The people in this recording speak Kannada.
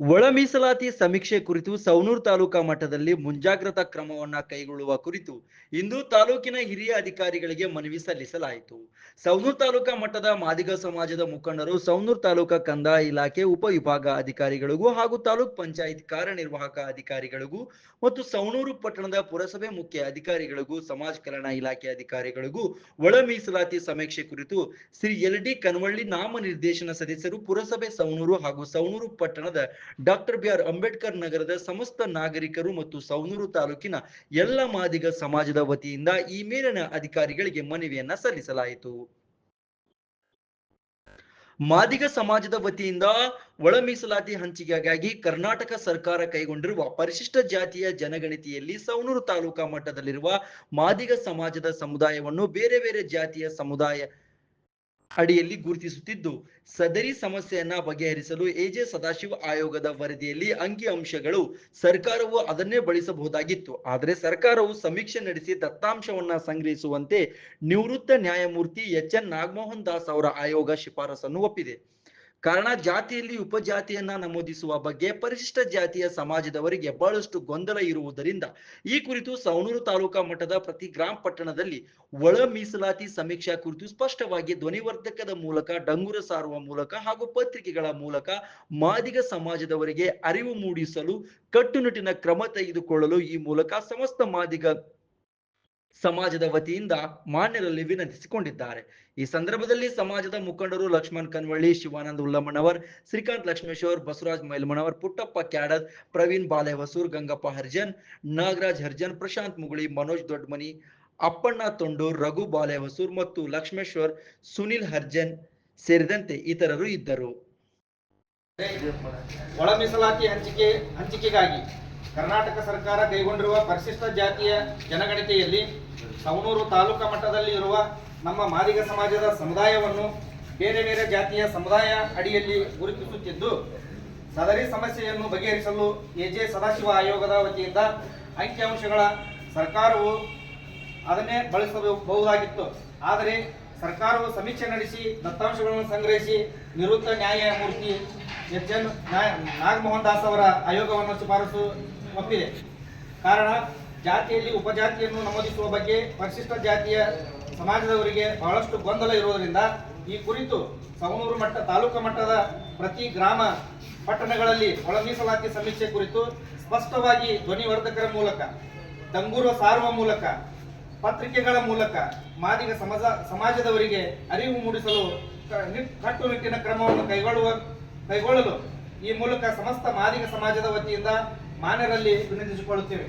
ಒಳ ಮೀಸಲಾತಿ ಸಮೀಕ್ಷೆ ಕುರಿತು ಸವಣೂರು ತಾಲೂಕಾ ಮಟ್ಟದಲ್ಲಿ ಮುಂಜಾಗ್ರತಾ ಕ್ರಮವನ್ನ ಕೈಗೊಳ್ಳುವ ಕುರಿತು ಇಂದು ತಾಲೂಕಿನ ಹಿರಿಯ ಅಧಿಕಾರಿಗಳಿಗೆ ಮನವಿ ಸಲ್ಲಿಸಲಾಯಿತು. ಸವಣೂರು ತಾಲೂಕಾ ಮಟ್ಟದ ಮಾದಿಗ ಸಮಾಜದ ಮುಖಂಡರು ಸವಣೂರು ತಾಲೂಕಾ ಕಂದಾಯ ಇಲಾಖೆ ಉಪವಿಭಾಗ ಅಧಿಕಾರಿಗಳಿಗೂ ಹಾಗೂ ತಾಲೂಕ್ ಪಂಚಾಯತ್ ಕಾರ್ಯನಿರ್ವಾಹಕ ಅಧಿಕಾರಿಗಳಿಗೂ ಮತ್ತು ಸವಣೂರು ಪಟ್ಟಣದ ಪುರಸಭೆ ಮುಖ್ಯ ಅಧಿಕಾರಿಗಳಿಗೂ, ಸಮಾಜ ಕಲ್ಯಾಣ ಇಲಾಖೆ ಅಧಿಕಾರಿಗಳಿಗೂ ಒಳ ಮೀಸಲಾತಿ ಸಮೀಕ್ಷೆ ಕುರಿತು ಶ್ರೀ ಎಲ್ ಡಿ ಕನ್ವಳ್ಳಿ ನಾಮನಿರ್ದೇಶನ ಸದಸ್ಯರು ಪುರಸಭೆ ಸವಣೂರು ಹಾಗೂ ಸವಣೂರು ಪಟ್ಟಣದ ಡಾಕ್ಟರ್ ಬಿ ಆರ್ ಅಂಬೇಡ್ಕರ್ ನಗರದ ಸಮಸ್ತ ನಾಗರಿಕರು ಮತ್ತು ಸವನೂರು ತಾಲೂಕಿನ ಎಲ್ಲ ಮಾದಿಗ ಸಮಾಜದ ವತಿಯಿಂದ ಈ ಮೇಲಿನ ಅಧಿಕಾರಿಗಳಿಗೆ ಮನವಿಯನ್ನ ಸಲ್ಲಿಸಲಾಯಿತು. ಮಾದಿಗ ಸಮಾಜದ ವತಿಯಿಂದ ಒಳ ಮೀಸಲಾತಿ ಹಂಚಿಕೆಗಾಗಿ ಕರ್ನಾಟಕ ಸರ್ಕಾರ ಕೈಗೊಂಡಿರುವ ಪರಿಶಿಷ್ಟ ಜಾತಿಯ ಜನಗಣತಿಯಲ್ಲಿ ಸವಣೂರು ತಾಲೂಕಾ ಮಟ್ಟದಲ್ಲಿರುವ ಮಾದಿಗ ಸಮಾಜದ ಸಮುದಾಯವನ್ನು ಬೇರೆ ಬೇರೆ ಜಾತಿಯ ಸಮುದಾಯ ಅಡಿಯಲ್ಲಿ ಗುರುತಿಸುತ್ತಿದ್ದು, ಸದರಿ ಸಮಸ್ಯೆಯನ್ನ ಬಗೆಹರಿಸಲು ಎಜೆ ಸದಾಶಿವ ಆಯೋಗದ ವರದಿಯಲ್ಲಿ ಅಂಕಿ ಅಂಶಗಳು ಸರ್ಕಾರವು ಅದನ್ನೇ ಬಳಸಬಹುದಾಗಿತ್ತು. ಆದರೆ ಸರ್ಕಾರವು ಸಮೀಕ್ಷೆ ನಡೆಸಿ ದತ್ತಾಂಶವನ್ನ ಸಂಗ್ರಹಿಸುವಂತೆ ನಿವೃತ್ತ ನ್ಯಾಯಮೂರ್ತಿ ಎಚ್ ಎನ್ ನಾಗಮೋಹನ್ ದಾಸ್ ಅವರ ಆಯೋಗ ಶಿಫಾರಸನ್ನು ಒಪ್ಪಿದೆ. ಕಾರಣ ಜಾತಿಯಲ್ಲಿ ಉಪಜಾತಿಯನ್ನ ನಮೂದಿಸುವ ಬಗ್ಗೆ ಪರಿಶಿಷ್ಟ ಜಾತಿಯ ಸಮಾಜದವರಿಗೆ ಬಹಳಷ್ಟು ಗೊಂದಲ ಇರುವುದರಿಂದ ಈ ಕುರಿತು ಸವಣೂರು ತಾಲೂಕಾ ಮಟ್ಟದ ಪ್ರತಿ ಗ್ರಾಮ ಪಟ್ಟಣದಲ್ಲಿ ಒಳ ಮೀಸಲಾತಿ ಸಮೀಕ್ಷಾ ಕುರಿತು ಸ್ಪಷ್ಟವಾಗಿ ಧ್ವನಿವರ್ಧಕದ ಮೂಲಕ, ಡಂಗುರ ಸಾರುವ ಮೂಲಕ ಹಾಗೂ ಪತ್ರಿಕೆಗಳ ಮೂಲಕ ಮಾದಿಗ ಸಮಾಜದವರಿಗೆ ಅರಿವು ಮೂಡಿಸಲು ಕಟ್ಟುನಿಟ್ಟಿನ ಕ್ರಮ ತೆಗೆದುಕೊಳ್ಳಲು ಈ ಮೂಲಕ ಸಮಸ್ತ ಮಾದಿಗ ಸಮಾಜದ ವತಿಯಿಂದ ಮಾನ್ಯರಲ್ಲಿ ವಿನಂತಿಸಿಕೊಂಡಿದ್ದಾರೆ. ಈ ಸಂದರ್ಭದಲ್ಲಿ ಸಮಾಜದ ಮುಖಂಡರು ಲಕ್ಷ್ಮಣ್ ಕನ್ವಳ್ಳಿ, ಶಿವಾನಂದ ಉಲ್ಲಮ್ಮನವರ್, ಶ್ರೀಕಾಂತ್ ಲಕ್ಷ್ಮೇಶ್ವರ್, ಬಸವರಾಜ್ ಮೈಲ್ಮನವರ್, ಪುಟ್ಟಪ್ಪ ಕ್ಯಾಡದ್ ಪ್ರವೀಣ್ ಬಾಲೆಹೊಸೂರ್ ಗಂಗಪ್ಪ ಹರ್ಜನ್, ನಾಗರಾಜ್ ಹರ್ಜನ್, ಪ್ರಶಾಂತ್ ಮುಗುಳಿ, ಮನೋಜ್ ದೊಡ್ಮನಿ, ಅಪ್ಪಣ್ಣ ತೊಂಡೂರ್, ರಘು ಬಾಲೆಹೊಸೂರ್ ಮತ್ತು ಲಕ್ಷ್ಮೇಶ್ವರ್, ಸುನಿಲ್ ಹರ್ಜನ್ ಸೇರಿದಂತೆ ಇತರರು ಇದ್ದರು. ಒಳ ಮೀಸಲಾತಿ ಹಂಚಿಕೆ ಹಂಚಿಕೆಗಾಗಿ ಕರ್ನಾಟಕ ಸರ್ಕಾರ ಕೈಗೊಂಡಿರುವ ಪರಿಶಿಷ್ಟ ಜಾತಿಯ ಜನಗಣತಿಯಲ್ಲಿ ಸವಣೂರು ತಾಲೂಕಾ ಮಟ್ಟದಲ್ಲಿ ಇರುವ ನಮ್ಮ ಮಾದಿಗ ಸಮಾಜದ ಸಮುದಾಯವನ್ನು ಬೇರೆ ಬೇರೆ ಜಾತಿಯ ಸಮುದಾಯ ಅಡಿಯಲ್ಲಿ ಗುರುತಿಸುತ್ತಿದ್ದು, ಸದರಿ ಸಮಸ್ಯೆಯನ್ನು ಬಗೆಹರಿಸಲು ಎಜೆ ಸದಾಶಿವ ಆಯೋಗದ ವತಿಯಿಂದ ಅಂಕಿಅಂಶಗಳ ಸರ್ಕಾರವು ಅದನ್ನೇ ಬಳಸಬಹುದಾಗಿತ್ತು. ಆದರೆ ಸರ್ಕಾರವು ಸಮೀಕ್ಷೆ ನಡೆಸಿ ದತ್ತಾಂಶಗಳನ್ನು ಸಂಗ್ರಹಿಸಿ ನಿವೃತ್ತ ನ್ಯಾಯಮೂರ್ತಿ ಎಚ್ ಎನ್ ನಾಗಮೋಹನ್ ದಾಸ್ ಅವರ ಆಯೋಗವನ್ನು ಶಿಫಾರಸು ಒಪ್ಪಿದೆ. ಕಾರಣ, ಜಾತಿಯಲ್ಲಿ ಉಪಜಾತಿಯನ್ನು ನಮೂದಿಸುವ ಬಗ್ಗೆ ಪರಿಶಿಷ್ಟ ಜಾತಿಯ ಸಮಾಜದವರಿಗೆ ಬಹಳಷ್ಟು ಗೊಂದಲ ಇರುವುದರಿಂದ ಈ ಕುರಿತು ಸವಣೂರು ಮಟ್ಟ, ತಾಲೂಕು ಮಟ್ಟದ ಪ್ರತಿ ಗ್ರಾಮ ಪಟ್ಟಣಗಳಲ್ಲಿ ಒಳ ಮೀಸಲಾತಿ ಸಮೀಕ್ಷೆ ಕುರಿತು ಸ್ಪಷ್ಟವಾಗಿ ಧ್ವನಿವರ್ಧಕರ ಮೂಲಕ ದಂಗೂರು ಸಾರುವ ಮೂಲಕ, ಪತ್ರಿಕೆಗಳ ಮೂಲಕ ಮಾದಿಗ ಸಮಾಜ, ಸಮಾಜದವರಿಗೆ ಅರಿವು ಮೂಡಿಸಲು ಕಟ್ಟುನಿಟ್ಟಿನ ಕ್ರಮವನ್ನು ಕೈಗೊಳ್ಳುವ, ಕೈಗೊಳ್ಳಲು ಈ ಮೂಲಕ ಸಮಸ್ತ ಮಾದಿಗ ಸಮಾಜದ ವತಿಯಿಂದ ಮಾನ್ಯರಲ್ಲಿ ವಿನಂತಿಸಿಕೊಳ್ಳುತ್ತೇವೆ.